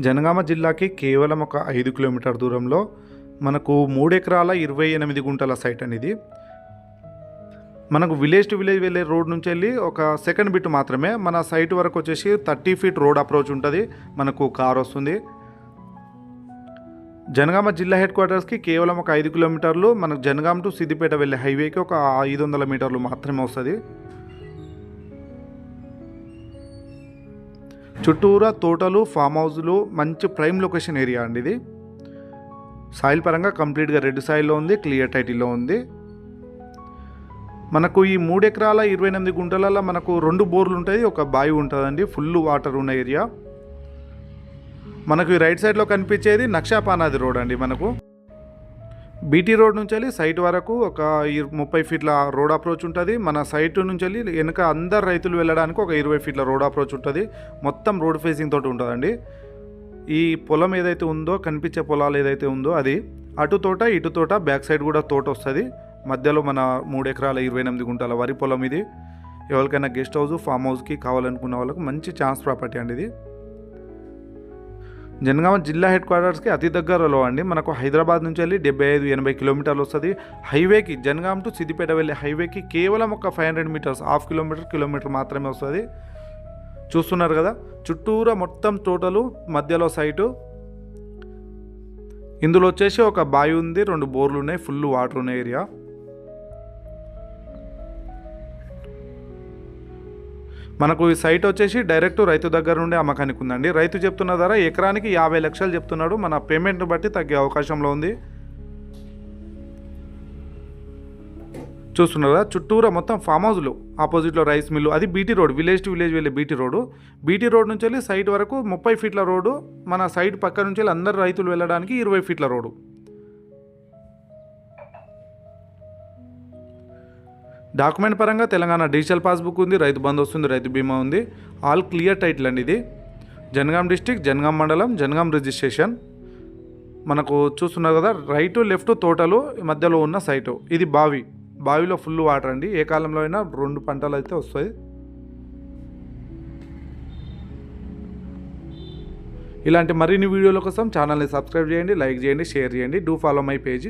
జనగామ జిల్లాకి కేవలం ఒక ఐదు కిలోమీటర్ దూరంలో మనకు మూడెకరాల ఇరవై ఎనిమిది గుంటల సైట్ అనేది. మనకు విలేజ్ టు విలేజ్ వెళ్ళే రోడ్ నుంచి వెళ్ళి ఒక సెకండ్ బిట్ మాత్రమే మన సైట్ వరకు వచ్చేసి థర్టీ ఫీట్ రోడ్ అప్రోచ్ ఉంటుంది. మనకు కార్ వస్తుంది. జనగామ జిల్లా హెడ్ క్వార్టర్స్కి కేవలం ఒక ఐదు కిలోమీటర్లు మనకు జనగామ టు సిద్దిపేట వెళ్ళే హైవేకి ఒక ఐదు వందల మీటర్లు మాత్రమే వస్తుంది. చుట్టూరా తోటలు ఫామ్ హౌస్లు మంచి ప్రైమ్ లొకేషన్ ఏరియా అండి ఇది. సాయిల్ పరంగా కంప్లీట్గా రెడ్ సాయిల్లో ఉంది క్లియర్ టైటిల్లో ఉంది. మనకు ఈ మూడు ఎకరాల ఇరవై ఎనిమిది గుంటలలో మనకు రెండు బోర్లు ఉంటాయి ఒక బావి ఉంటుందండి ఫుల్ వాటర్ ఉన్న ఏరియా మనకు ఈ రైట్ సైడ్లో కనిపించేది నక్షాపానాది రోడ్ అండి మనకు. బీటీ రోడ్ నుంచి వెళ్ళి సైట్ వరకు ఒక ముప్పై ఫీట్ల రోడ్ అప్రోచ్ ఉంటుంది. మన సైట్ నుంచి వెళ్ళి వెనక అందరు రైతులు వెళ్ళడానికి ఒక ఇరవై ఫీట్ల రోడ్ అప్రోచ్ ఉంటుంది. మొత్తం రోడ్ ఫేసింగ్ తోటి ఉంటుందండి. ఈ పొలం ఏదైతే ఉందో కనిపించే పొలాలు ఏదైతే ఉందో అది అటు తోట ఇటు తోట బ్యాక్ సైడ్ కూడా తోట వస్తుంది. మధ్యలో మన మూడు ఎకరాల ఇరవై ఎనిమిది గుంటల వరి పొలం ఇది. ఎవరికైనా గెస్ట్ హౌస్ ఫామ్ హౌస్కి కావాలనుకున్న వాళ్ళకు మంచి ఛాన్స్ ప్రాపర్టీ అండి ఇది. జనగామ జిల్లా హెడ్ క్వార్టర్స్కి అతి దగ్గరలో అండి మనకు హైదరాబాద్ నుంచి వెళ్ళి డెబ్బై ఐదు ఎనభై కిలోమీటర్లు వస్తుంది. హైవేకి జనగామ టు సిద్దిపేట వెళ్ళే హైవేకి కేవలం ఒక five hundred metres half kilometre kilometre మాత్రమే వస్తుంది. చూస్తున్నారు కదా? చుట్టూరా మొత్తం టోటలు మధ్యలో సైటు. ఇందులో వచ్చేసి ఒక బావి ఉంది రెండు బోర్లు ఉన్నాయి ఫుల్ వాటర్ ఉన్న ఏరియా. మనకు ఈ సైట్ వచ్చేసి డైరెక్ట్ రైతు దగ్గర నుండి అమ్మకానికి ఉందండి. రైతు చెప్తున్న ధర ఎకరానికి యాభై లక్షలు చెప్తున్నాడు. మన పేమెంట్ని బట్టి తగ్గే అవకాశంలో ఉంది. చూస్తున్నారా చుట్టూరా మొత్తం ఫామ్ హౌస్లు. ఆపోజిట్లో రైస్ మిల్లు అది BT road village to village వెళ్ళే బీటీ రోడ్. బీటీ రోడ్ నుంచి వెళ్ళి సైట్ వరకు ముప్పై ఫీట్ల రోడ్డు. మన సైట్ పక్క నుంచి వెళ్ళి అందరు రైతులు వెళ్ళడానికి ఇరవై ఫీట్ల రోడ్డు. డాక్యుమెంట్ పరంగా తెలంగాణ డిజిటల్ పాస్బుక్ ఉంది రైతు బంధు వస్తుంది రైతు బీమా ఉంది. ఆల్ క్లియర్ టైటిల్ అండి ఇది. జనగాం డిస్టిక్ జనగాం మండలం జనగాం రిజిస్ట్రేషన్. మనకు చూస్తున్నారు కదా రైట్ లెఫ్ట్ తోటలు మధ్యలో ఉన్న సైటు. ఇది బావి. బావిలో ఫుల్ వాటర్ అండి. ఏ కాలంలో అయినా రెండు పంటలు అయితే వస్తాయి. ఇలాంటి మరిన్ని వీడియోల కోసం ఛానల్ని సబ్స్క్రైబ్ చేయండి లైక్ చేయండి షేర్ చేయండి. Do follow my page